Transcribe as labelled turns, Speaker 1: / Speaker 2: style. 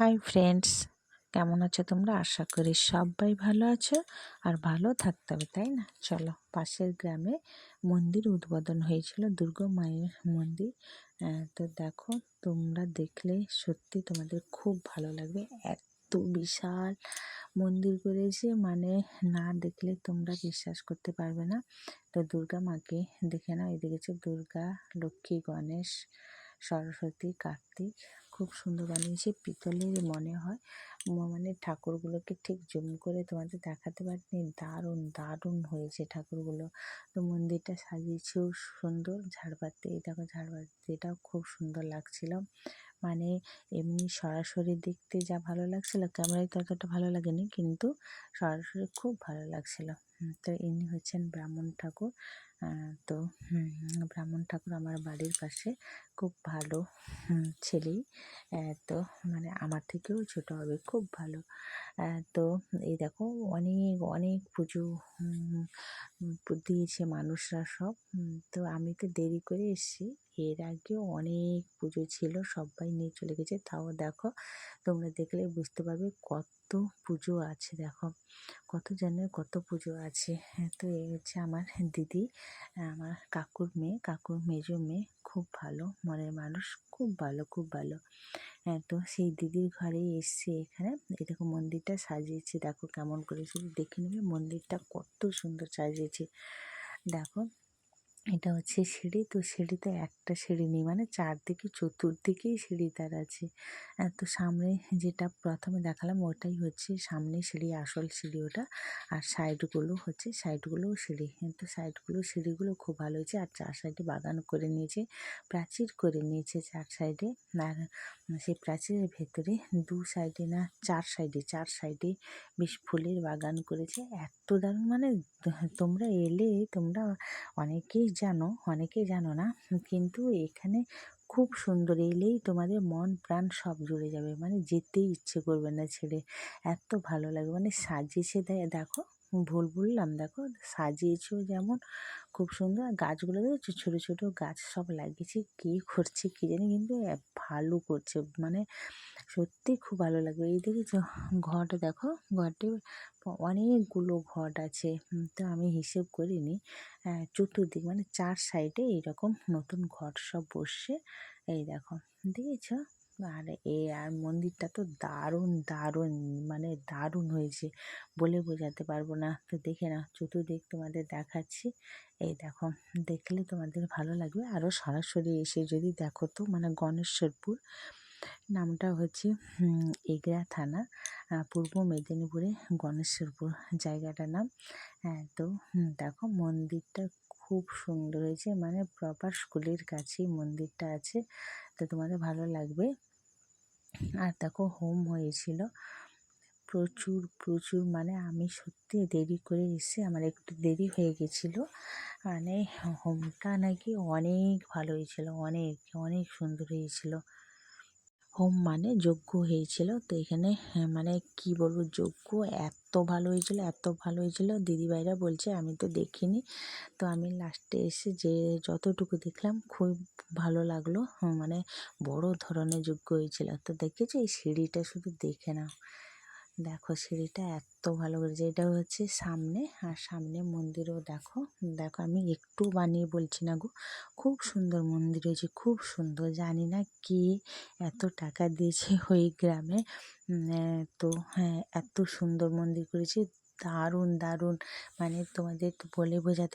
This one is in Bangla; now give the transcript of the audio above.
Speaker 1: হাই ফ্রেন্ডস কেমন আছো তোমরা? আশা করি সবাই ভালো আছো আর ভালো থাকতে হবে, তাই না? চলো, পাশের গ্রামে মন্দির উদ্বোধন হয়েছিল, দুর্গা মায়ের মন্দির। তো দেখো, তোমরা দেখলে সত্যি তোমাদের খুব ভালো লাগবে। এত বিশাল মন্দির করেছে মানে না দেখলে তোমরা বিশ্বাস করতে পারবে না। তো দুর্গা মাকে দেখে নাও, এদিকে দুর্গা, লক্ষ্মী, গণেশ, সরস্বতী, কার্তিক। খুব সুন্দর বানিয়েছে পিতলের মনে হয়। মানে ঠাকুরগুলোকে ঠিক জুম করে তোমাদের দেখাতে পারিনি। দারুণ দারুণ হয়েছে ঠাকুরগুলো। তো মন্দিরটা সাজিয়েছেও সুন্দর। ঝাড়বাতি দেখো ঝাড়বাতিটাও খুব সুন্দর লাগছিল। মানে এমনি সরাসরি দেখতে যা ভালো লাগছিল, ক্যামেরায় ততটা ভালো লাগেনি, কিন্তু সরাসরি খুব ভালো লাগছিল। তো ইনি হচ্ছেন ব্রাহ্মণ ঠাকুর। তো ব্রাহ্মণ ঠাকুর আমার বাড়ির পাশে খুব ভালো ছেলেই। তো মানে আমার থেকেও ছোটো হবে, খুব ভালো। তো, এই দেখো, অনেক অনেক পুজো দিয়েছে মানুষরা সব। তো আমি তো দেরি করে এসেছি। এর আগেও অনেক পুজো ছিল সবাই নিয়ে চলে গেছে। তাও দেখো তোমরা দেখলে বুঝতে পারবে কত পুজো আছে দেখো। কত জনের কত পুজো আছে। হ্যাঁ, তো এই হচ্ছে আমার দিদি আমার কাকুর মেয়ে। কাকুর মেজো মেয়ে খুব ভালো মনের মানুষ খুব ভালো খুব ভালো। হ্যাঁ তো সেই দিদির ঘরেই এসছি এখানে। এরকম মন্দিরটা সাজিয়েছে দেখো কেমন করে। শুধু দেখে নেবে মন্দিরটা কত সুন্দর সাজিয়েছে। দেখো এটা হচ্ছে সিঁড়ি। তো সিঁড়িতে একটা সিঁড়ি নেই মানে চারদিকে, চতুর্দিকেই সিঁড়ি তার আছে। তো সামনে যেটা প্রথমে দেখালাম ওটাই হচ্ছে সামনে সিঁড়ি, আসল সিঁড়ি ওটা। আর সাইডগুলো হচ্ছে সাইডগুলোও সিঁড়ি। তো সাইডগুলো, সিঁড়িগুলো খুব ভালো হয়েছে। আর চার সাইডে বাগান করে নিয়েছে, প্রাচীর করে নিয়েছে চার সাইডে। আর সেই প্রাচীরের ভেতরে দু সাইডে না, চার সাইডে চার সাইডে বেশ ফুলের বাগান করেছে। এত দারুণ মানে তোমরা এলে তোমরা অনেকেই জানো, অনেকেই জানো না, কিন্তু এখানে খুব সুন্দর এলেই তোমাদের মন প্রাণ সব জুড়ে যাবে। মানে যেতেই ইচ্ছে করবে না ছেড়ে। এত ভালো লাগে। মানে সাজিয়েছে দেখো, ভুল বললাম দেখো সাজিয়েছেও যেমন খুব সুন্দর। আর গাছগুলো দেখছ? ছোটো ছোটো গাছ সব লাগিয়েছে। কী করছে কী জানি, কিন্তু ভালো করছে। মানে সত্যি খুব ভালো লাগবে এই দেখেছ ঘরটা দেখো, ঘরটি অনেকগুলো ঘট আছে। তো আমি হিসেব করিনি। চতুর্দিক মানে চার সাইডে এইরকম নতুন ঘট সব বসছে। এই দেখো, দেখেছ? আর, এ, আর মন্দিরটা তো দারুণ দারুণ মানে দারুণ হয়েছে বলে বোঝাতে পারব না। তো দেখে না চতুর্দিক তোমাদের দেখাচ্ছি। এই দেখো, দেখলে তোমাদের ভালো লাগবে। আরও সরাসরি এসে যদি দেখো তো মানে গণেশ্বরপুর নামটা হচ্ছে এগরা থানা পূর্ব মেদিনীপুরে গণেশ্বরপুর জায়গাটার নাম। হ্যাঁ তো দেখো মন্দিরটা খুব সুন্দর হয়েছে মানে প্রপার স্কুলের কাছেই মন্দিরটা আছে, তো তোমাদের ভালো লাগবে। আর দেখো হোম হয়েছিল, প্রচুর প্রচুর মানে আমি সত্যি দেরি করে এসে আমার একটু দেরি হয়ে গেছিল। মানে হোমটা নাকি অনেক ভালো হয়েছিল, অনেক অনেক সুন্দর হয়েছিল। হোম মানে যজ্ঞ হয়েছিল। তো এখানে হ্যাঁ, মানে কি বলব যজ্ঞ এত ভালো হয়েছিল এত ভালো হয়েছিল। দিদিভাইরা বলছে আমি তো দেখিনি। তো আমি লাস্টে এসে যে যতটুকু দেখলাম খুব ভালো লাগল। মানে বড় ধরনের যজ্ঞ হয়েছিল। তো দেখেছি এই সিঁড়িটা শুধু দেখে নাও। দেখো সিঁড়িটা এত ভালো করেছে এটা হচ্ছে সামনে আর সামনে মন্দিরও দেখো। দেখো আমি একটু বানিয়ে বলছি না গো, খুব সুন্দর মন্দির হয়েছে, খুব সুন্দর। জানি না কে এত টাকা দিয়েছে ওই গ্রামে। তো হ্যাঁ এত সুন্দর মন্দির করেছে, দারুণ দারুণ। মানে তোমাদের বলে বোঝাতে